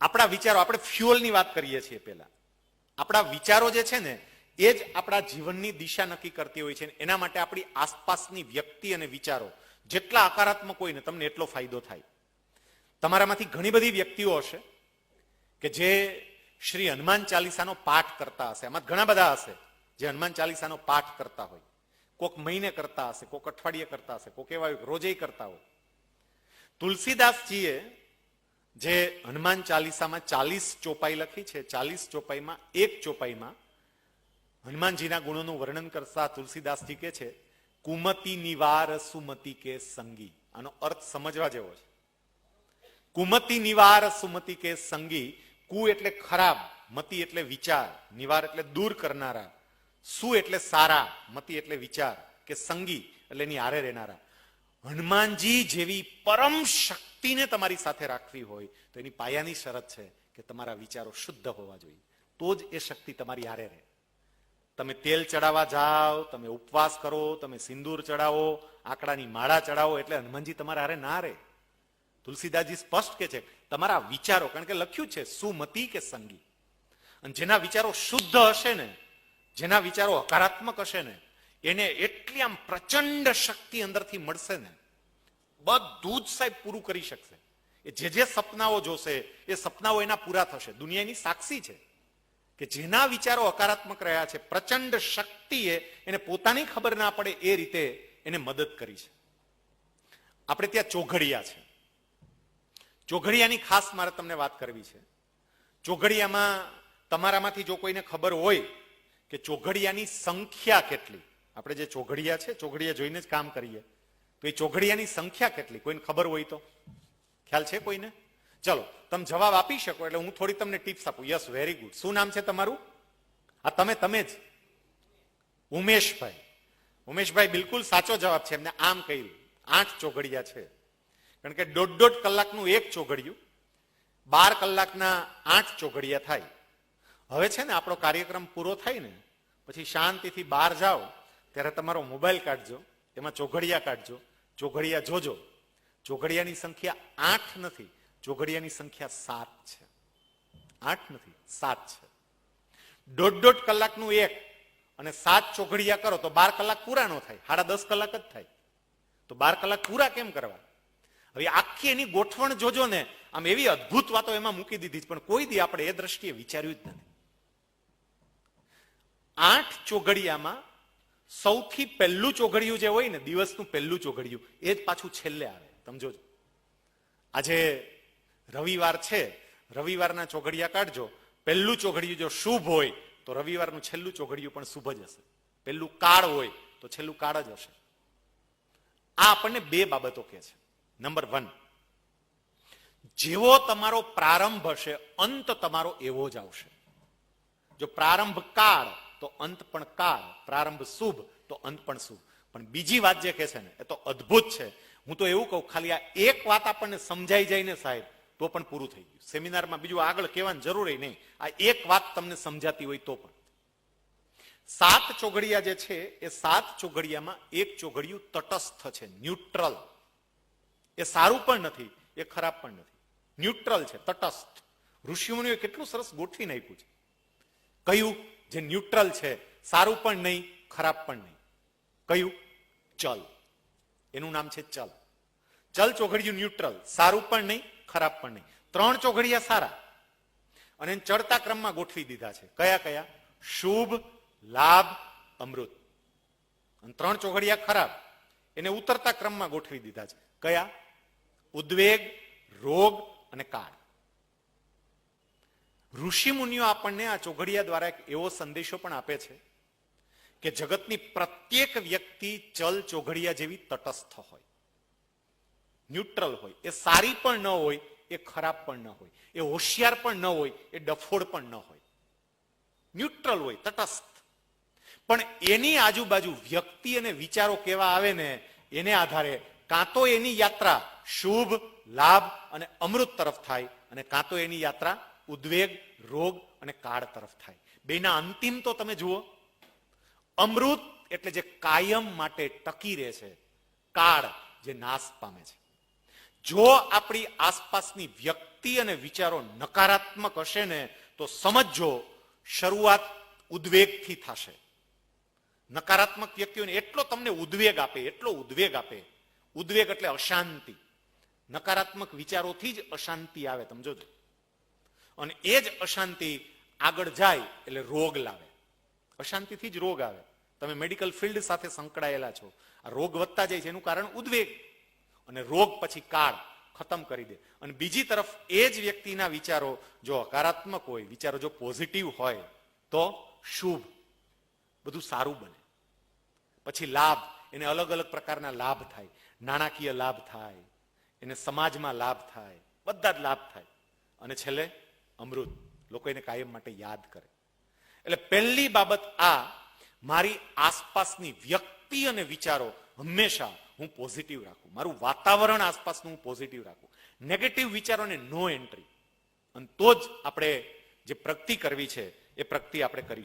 આપણા વિચારો, આપણે ફ્યુઅલની વાત કરીએ છીએ પહેલા. આપણા વિચારો જે છે ને, એ જ આપણા જીવનની દિશા નક્કી કરતી હોય છે એના માટે આપણી આસપાસની વ્યક્તિ અને વિચારો, જેટલા હકારાત્મક હોય ને, તમને એટલો ફાયદો થાય. તમારામાંથી ઘણી બધી વ્યક્તિઓ હશે કે જે શ્રી હનુમાન ચાલીસાનો પાઠ કરતા હશે. આમાં ઘણા બધા હશે જે હનુમાન ચાલીસાનો પાઠ કરતા હોય. કોક મહિને કરતા હશે, કોક અઠવાડિયે કરતા હશે, કોક એવા કે કરતા હોય. તુલસીદાસજીએ જે હનુમાન ચાલીસામાં ચાલીસ ચોપાઈ લખી છે, ચાલીસ ચોપાઈમાં એક ચોપાઈમાં હનુમાનજીના ગુણોનું વર્ણન કરતા તુલસીદાસજી કે છે, કુમતિ નિવાર સુમતિ કે સંગી. આનો અર્થ સમજવા જેવો છે. કુમતિ નિવાર સુમતિ કે સંગી, કુ એટલે ખરાબ, મતિ એટલે વિચાર, નિવાર એટલે દૂર કરનારા, સુ એટલે સારા, મતિ એટલે વિચાર કે સંગી એટલે એની હારે રહેનારા. હનુમાનજી જેવી પરમ શક્તિને તમારી સાથે રાખવી હોય તો એની પાયાની શરત છે કે તમારા વિચારો શુદ્ધ હોવા જોઈએ. તો જ એ શક્તિ તમારી હારે રહે. તમે તેલ ચડાવવા જાઓ, તમે ઉપવાસ કરો, તમે સિંદૂર ચડાવો, આંકડાની માળા ચડાવો એટલે હનુમાનજી તમારા હારે ના રહે. તુલસીદાસજી સ્પષ્ટ કે છે, તમારા વિચારો, કારણ કે લખ્યું છે, સુમતિ કે સંગી. અને જેના વિચારો શુદ્ધ હશે ને, જેના વિચારો હકારાત્મક હશે ને, એને એટલી આમ પ્રચંડ શક્તિ અંદરથી મળશે ને બધું જ સાહેબ પૂરું કરી શકશે. એ જે જે સપનાઓ જોશે, એ સપનાઓ એના પૂરા થશે. દુનિયાની સાક્ષી છે કે જેના વિચારો હકારાત્મક રહ્યા છે, પ્રચંડ શક્તિએ એને પોતાની ખબર ના પડે એ રીતે એને મદદ કરી છે. આપણે ત્યાં ચોઘડિયા છે. ચોઘડિયાની ખાસ મારે તમને વાત કરવી છે. ચોઘડિયામાં તમારામાંથી જો કોઈને ખબર હોય કે ચોઘડિયાની સંખ્યા કેટલી? આપણે જે ચોઘડિયા છે, ચોઘડિયા જોઈને જ કામ કરીએ. તો એ ચોઘડિયાની સંખ્યા કેટલી? કોઈને ખબર હોય તો? ખ્યાલ છે કોઈને? ચલો, તમે જવાબ આપી શકો, એટલે હું થોડી તમને ટિપ્સ આપું. Yes, very good. શું નામ છે તમારું? આ તમે તમે જ. ઉમેશભાઈ. ઉમેશભાઈ, બિલકુલ સાચો જવાબ છે. એમને આમ કહ્યું. આઠ ચોઘડિયા છે. કારણ કે દોઢ દોઢ કલાકનું એક ચોઘડિયું, બાર કલાકના આઠ ચોઘડિયા થાય. હવે છે ને, આપણો કાર્યક્રમ પૂરો થાય ને, પછી શાંતિથી બહાર જાઓ, ત્યારે તમારો મોબાઈલ કાઢજો. એમાં ચોઘડિયા કાઢજો. ચોઘડિયા જોજો. ચોઘડિયાની સંખ્યા આઠ નથી. ચોઘડિયાની સંખ્યા સાત છે. આઠ નથી, સાત છે. દોઢ દોઢ કલાકનું એક અને સાત ચોઘડિયા કરો તો બાર કલાક પૂરા ન થાય. સાડા દસ કલાક જ થાય. તો બાર કલાક પૂરા કેમ કરવા? હવે આખી એની ગોઠવણ જોજો ને. આમ એવી અદભુત વાતો એમાં મૂકી દીધી પણ કોઈ દી આપણે એ દ્રષ્ટિએ વિચાર્યું જ નથી. આઠ ચોઘડિયામાં સૌથી પહેલું ચોઘડિયું જે હોય ને, દિવસનું પહેલું ચોઘડિયું, એ જ પાછું છેલ્લે આવે. સમજો આજે રવિવાર છે, રવિવારના ચોઘડિયા કાઢજો. પહેલું ચોઘડિયું જો શુભ હોય, તો રવિવારનું છેલ્લું ચોઘડિયું પણ શુભ જ હશે. પહેલું કાળ હોય, તો છેલ્લું કાળ જ હશે. આ આપણને બે બાબતો કહે છે. નંબર વન, જેવો તમારો પ્રારંભ હશે, અંત તમારો એવો જ આવશે. જો પ્રારંભ કાળ તો અંત પણ કાળ, પ્રારંભ શુભ, તો અંત પણ શુભ. પણ બીજી વાત જે કહે છે ને, એ તો અદ્ભુત છે. હું તો એવું કહું, ખાલી આ એક વાત આપણને સમજાઈ જાય ને સાહેબ, તો પણ પૂરું થઈ ગયું. સેમિનારમાં બીજું આગળ કહેવાની જરૂર નહીં. આ એક વાત તમને સમજાતી હોય તો પણ. સાત ચોઘડિયા જે છે, એ સાત ચોઘડિયામાં એક ચોઘડિયું તટસ્થ છે, ન્યુટ્રલ. એ સારું પણ નથી, એ ખરાબ પણ નથી. ન્યુટ્રલ છે, તટસ્થ. ઋષિમુનિઓએ કેટલું સરસ ગોઠવી નાખ્યું છે. કયું? જે ન્યુટ્રલ છે, સારું પણ નહીં, ખરાબ પણ નહીં. કયું? ચલ. એનું નામ છે ચલ. ચલ ચોઘડિયું ન્યુટ્રલ. સારું પણ નહીં, ખરાબ પણ નહીં. ત્રણ ચોઘડિયા સારા. અને ચડતા ક્રમમાં ગોઠવી દીધા છે. કયા કયા? શુભ, લાભ, અમૃત. અને ત્રણ ચોઘડિયા ખરાબ. એને ઉતરતા ક્રમમાં ગોઠવી દીધા છે. કયા? ઉદ્વેગ, રોગ અને કાળ. ઋષિ મુનિઓ આપણને આ ચોઘડિયા દ્વારા એક એવો સંદેશો પણ આપે છે કે જગતની પ્રત્યેક વ્યક્તિ ચલ ચોઘડિયા જેવી તટસ્થ હોય. ન્યુટ્રલ હોય. એ સારી પણ ન હોય, એ ખરાબ પણ ન હોય. એ હોશિયાર પણ ન હોય, એ ડફોડ પણ ન હોય. ન્યુટ્રલ હોય, તટસ્થ. પણ એની આજુબાજુ વ્યક્તિ અને વિચારો કેવા આવે ને, એને આધારે કાં તો એની યાત્રા શુભ, લાભ અને અમૃત તરફ થાય અને કાં તો એની યાત્રા ઉદ્વેગ, રોગ અને કાળ તરફ થાય. બેના અંતિમ તો તમે જુઓ. અમૃત એટલે જે કાયમ માટે ટકી રહે છે, કાળ જે નાશ પામે છે. જો આપણી આસપાસની વ્યક્તિ અને વિચારો નકારાત્મક હશે ને, તો સમજો શરૂઆત ઉદ્વેગથી થશે. નકારાત્મક વ્યક્તિઓને એટલો તમને ઉદ્વેગ આપે, એટલો ઉદ્વેગ આપે. ઉદ્વેગ એટલે અશાંતિ. નકારાત્મક વિચારોથી જ અશાંતિ આવે, તમે જોજો. અને એ જ અશાંતિ આગળ જાય એટલે રોગ લાવે. અશાંતિથી જ રોગ આવે. તમે મેડિકલ ફિલ્ડ સાથે સંકળાયેલા છો. આ રોગ વધતા જાય છે. એનું કારણ ઉદ્વેગ. અને રોગ પછી કાળ ખતમ કરી દે. અને બીજી તરફ એ જ વ્યક્તિના વિચારો જો હકારાત્મક હોય, વિચારો જો પોઝિટિવ હોય, તો શુભ. બધું સારું બને. પછી લાભ. એને અલગ અલગ પ્રકારના લાભ થાય. નાણાકીય લાભ થાય. એને સમાજમાં લાભ થાય. બધા જ લાભ થાય. અને છેલ્લે અમૃત, લોકો એને કાયમ માટે યાદ કરે. એટલે પહેલી બાબત આ, મારી આસપાસની વ્યક્તિ અને વિચારો હંમેશા હું પોઝિટિવ રાખું. મારું વાતાવરણ આસપાસનું હું પોઝિટિવ રાખું. નેગેટિવ વિચારોને નો એન્ટ્રી અને તો જ આપણે જે પ્રગતિ કરવી છે, એ પ્રગતિ આપણે કરી